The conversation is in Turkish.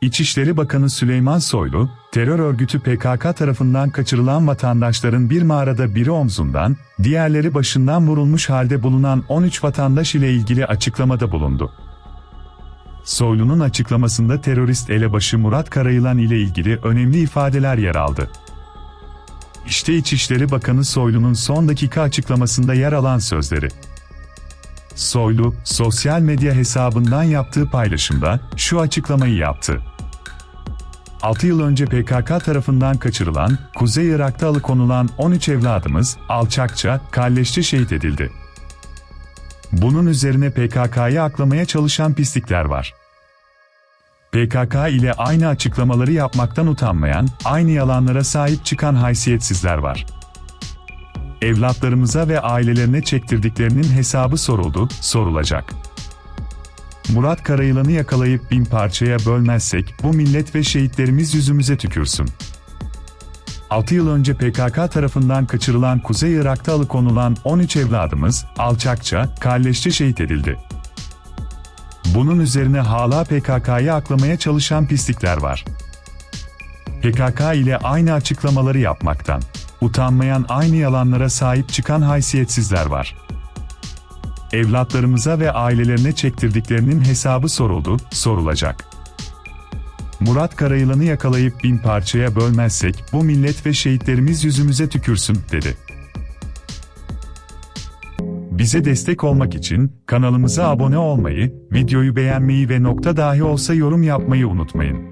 İçişleri Bakanı Süleyman Soylu, terör örgütü PKK tarafından kaçırılan vatandaşların bir mağarada biri omzundan, diğerleri başından vurulmuş halde bulunan 13 vatandaş ile ilgili açıklamada bulundu. Soylu'nun açıklamasında terörist elebaşı Murat Karayılan ile ilgili önemli ifadeler yer aldı. İşte İçişleri Bakanı Soylu'nun son dakika açıklamasında yer alan sözleri. Soylu, sosyal medya hesabından yaptığı paylaşımda şu açıklamayı yaptı. 6 yıl önce PKK tarafından kaçırılan, Kuzey Irak'ta alıkonulan 13 evladımız alçakça, kalleşçe şehit edildi. Bunun üzerine PKK'yı aklamaya çalışan pislikler var. PKK ile aynı açıklamaları yapmaktan utanmayan, aynı yalanlara sahip çıkan haysiyetsizler var. Evlatlarımıza ve ailelerine çektirdiklerinin hesabı soruldu, sorulacak. Murat Karayılan'ı yakalayıp bin parçaya bölmezsek bu millet ve şehitlerimiz yüzümüze tükürsün. 6 yıl önce PKK tarafından kaçırılan Kuzey Irak'ta alıkonulan 13 evladımız alçakça, kalleşçe şehit edildi. Bunun üzerine hala PKK'yı aklamaya çalışan pislikler var. PKK ile aynı açıklamaları yapmaktan, utanmayan aynı yalanlara sahip çıkan haysiyetsizler var. Evlatlarımıza ve ailelerine çektirdiklerinin hesabı soruldu, sorulacak. Murat Karayılan'ı yakalayıp bin parçaya bölmezsek bu millet ve şehitlerimiz yüzümüze tükürsün, dedi. Bize destek olmak için kanalımıza abone olmayı, videoyu beğenmeyi ve nokta dahi olsa yorum yapmayı unutmayın.